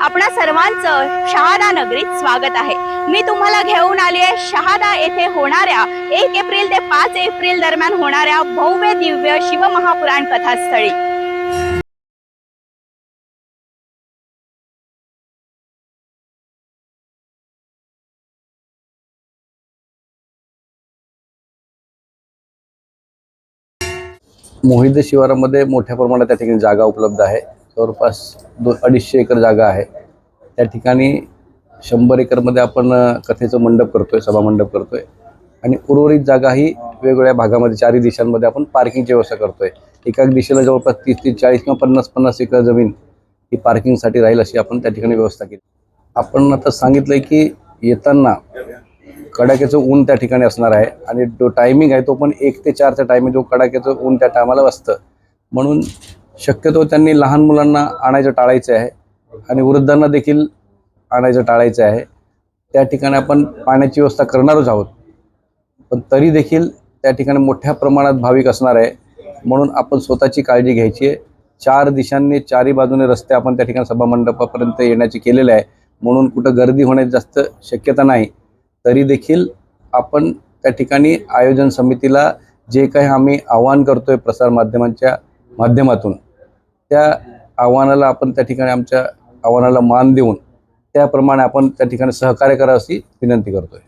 आपणा सर्वांचं शहादा नगरीत स्वागत आहे. मी तुम्हाला घेऊन आली आहे शहादा येथे होणाऱ्या एक एप्रिल ते पाच एप्रिल दरम्यान होणाऱ्या भव्य दिव्य शिवमहापुराण कथास्थळी. मोहित शिवारामध्ये मोठ्या प्रमाणात त्या ठिकाणी जागा उपलब्ध आहे. जवळपास दोन अडीचशे एकर जागा आहे. त्या ठिकाणी शंभर एकरमध्ये आपण कथेचं मंडप करतोय सभामंडप करतो करतोय. आणि उर्वरित जागा ही वेगवेगळ्या भागामध्ये चारही दिशांमध्ये आपण पार्किंगची व्यवस्था करतोय. एका दिशेला जवळपास तीस तीस चाळीस किंवा पन्नास पन्नास एकर जमीन ही पार्किंगसाठी राहील अशी आपण त्या ठिकाणी व्यवस्था केली. आपण आता सांगितलंय की येताना कडाक्याचं ऊन त्या ठिकाणी असणार आहे आणि जो टायमिंग आहे तो पण एक ते चारचा टायमिंग जो कडाक्याचं ऊन त्या टायमाला असतं. म्हणून शक्यतो त्यांनी लहान मुलांना आणायचं टाळायचं आहे आणि वृद्धांना देखील आणायचं टाळायचं आहे. त्या ठिकाणी आपण पाण्याची व्यवस्था करणारच आहोत. पण तरी देखील त्या ठिकाणी मोठ्या प्रमाणात भाविक असणार आहे. म्हणून आपण स्वतःची काळजी घ्यायची आहे. चार दिशांनी चारी बाजूने रस्ते आपण त्या ठिकाणी सभामंडपापर्यंत येण्याचे केलेले आहे. म्हणून कुठं गर्दी होण्याची जास्त शक्यता नाही. तरी देखील आपण त्या ठिकाणी आयोजन समितीला जे काही आम्ही आवाहन करतोय प्रसारमाध्यमांच्या माध्यमातून त्या आव्हानाला आपण त्या ठिकाणी आमच्या आव्हानाला मान देऊन त्याप्रमाणे आपण त्या ठिकाणी सहकार्य करा अशी विनंती करतोय.